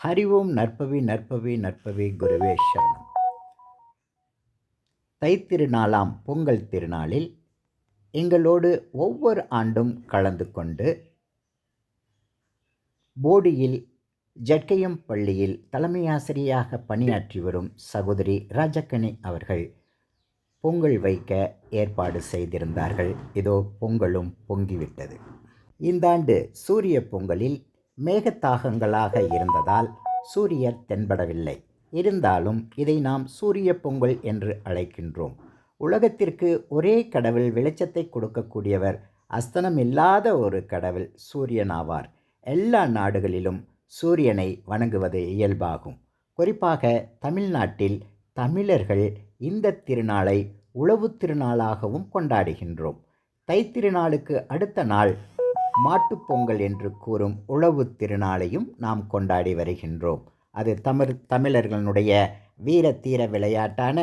ஹரி ஓம் நற்பவி நற்பவி நற்பவி குருவே சரணம் தைத்திருநாளாம் பொங்கல் திருநாளில் எங்களோடு ஒவ்வொரு ஆண்டும் கலந்து கொண்டு போடியில் ஜட்கையம் பள்ளியில் தலைமையாசிரியாக பணியாற்றி வரும் சகோதரி ராஜக்கணி அவர்கள் பொங்கல் வைக்க ஏற்பாடு செய்திருந்தார்கள். இதோ பொங்கலும் பொங்கிவிட்டது. இந்த ஆண்டு சூரிய பொங்கலில் மேகத்தாகங்களாக இருந்ததால் சூரியர் தென்படவில்லை. இருந்தாலும் இதை நாம் சூரிய பொங்கல் என்று அழைக்கின்றோம். உலகத்திற்கு ஒரே கடவுள் வெளிச்சத்தை கொடுக்கக்கூடியவர் அஸ்தனம் இல்லாத ஒரு கடவுள் சூரியனாவார். எல்லா நாடுகளிலும் சூரியனை வணங்குவது இயல்பாகும். குறிப்பாக தமிழ்நாட்டில் தமிழர்கள் இந்த திருநாளை உழவு திருநாளாகவும் கொண்டாடுகின்றோம். தைத்திருநாளுக்கு அடுத்த நாள் மாட்டுப்பொங்கல் என்று கூறும் உழவு திருநாளையும் நாம் கொண்டாடி வருகின்றோம். அது தமிழ் தமிழர்களுடைய வீர தீர விளையாட்டான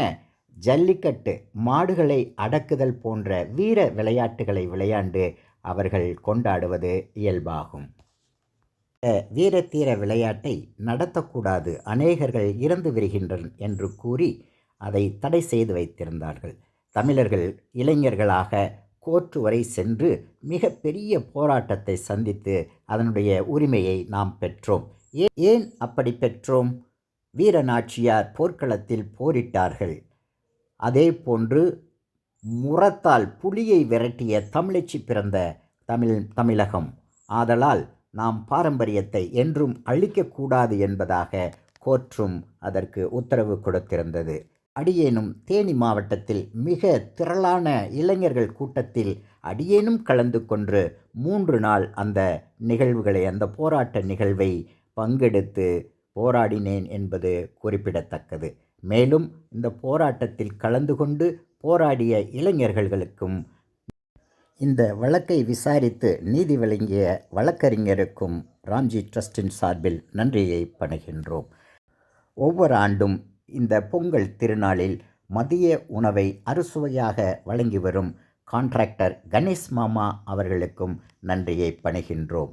ஜல்லிக்கட்டு மாடுகளை அடக்குதல் போன்ற வீர விளையாட்டுகளை விளையாண்டு அவர்கள் கொண்டாடுவது இயல்பாகும். வீரத்தீர விளையாட்டை நடத்தக்கூடாது அநேகர்கள் இறந்து வருகின்றனர் என்று கூறி அதை தடை செய்து வைத்திருந்தார்கள். தமிழர்கள் இளைஞர்களாக கோர்ட்டு வரை சென்று மிக பெரிய போராட்டத்தை சந்தித்து அதனுடைய உரிமையை நாம் பெற்றோம். ஏன் அப்படி பெற்றோம்? வீரநாச்சியார் போர்க்களத்தில் போரிட்டார்கள். அதே போன்று முரத்தால் புலியை விரட்டிய தமிழச்சி பிறந்த தமிழ் தமிழகம். ஆதலால் நாம் பாரம்பரியத்தை என்றும் அழிக்கக்கூடாது என்பதாக கோற்றும் அதற்கு உத்தரவு கொடுத்திருந்தது. அடியேனும் தேனி மாவட்டத்தில் மிக திரளான இளைஞர்கள் கூட்டத்தில் அடியேனும் கலந்து கொண்டு மூன்று நாள் அந்த நிகழ்வுகளை அந்த போராட்ட நிகழ்வை பங்கெடுத்து போராடினேன் என்பது குறிப்பிடத்தக்கது. மேலும் இந்த போராட்டத்தில் கலந்து கொண்டு போராடிய இளைஞர்களுக்கும் இந்த வழக்கை விசாரித்து நீதி வழங்கிய வழக்கறிஞருக்கும் ராம்ஜி ட்ரஸ்டின் சார்பில் நன்றியை பணிகின்றோம். ஒவ்வொரு ஆண்டும் இந்த பொங்கல் திருநாளில் மதிய உணவை அறுசுவையாக வழங்கி வரும் கான்ட்ராக்டர் கணேஷ் மாமா அவர்களுக்கும் நன்றியை பணிகின்றோம்.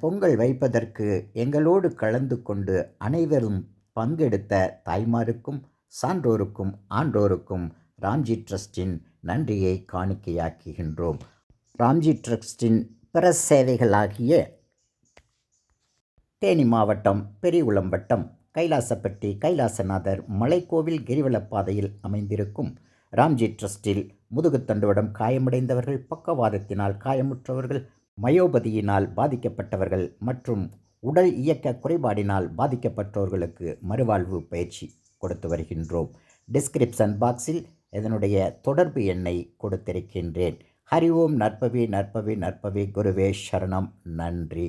பொங்கல் வைப்பதற்கு எங்களோடு கலந்து கொண்டு அனைவரும் பங்கெடுத்த தாய்மாருக்கும் சான்றோருக்கும் ஆன்றோருக்கும் ராம்ஜி ட்ரஸ்டின் நன்றியை காணிக்கையாக்குகின்றோம். ராம்ஜி ட்ரஸ்டின் பிற சேவைகளாகிய தேனி மாவட்டம் பெரியகுளம் வட்டம் கைலாசப்பட்டி கைலாசநாதர் மலைக்கோவில் கிரிவலப்பாதையில் அமைந்திருக்கும் ராம்ஜி ட்ரஸ்டில் முதுகுத்தண்டுவடம் காயமடைந்தவர்கள் பக்கவாதத்தினால் காயமுற்றவர்கள் மயோபதியினால் பாதிக்கப்பட்டவர்கள் மற்றும் உடல் இயக்க குறைபாடினால் பாதிக்கப்பட்டவர்களுக்கு மறுவாழ்வு பயிற்சி கொடுத்து வருகின்றோம். டிஸ்கிரிப்ஷன் பாக்ஸில் இதனுடைய தொடர்பு எண்ணை கொடுத்திருக்கின்றேன். ஹரி ஓம் நற்பவி நற்பவி நற்பவி குருவே சரணம் நன்றி.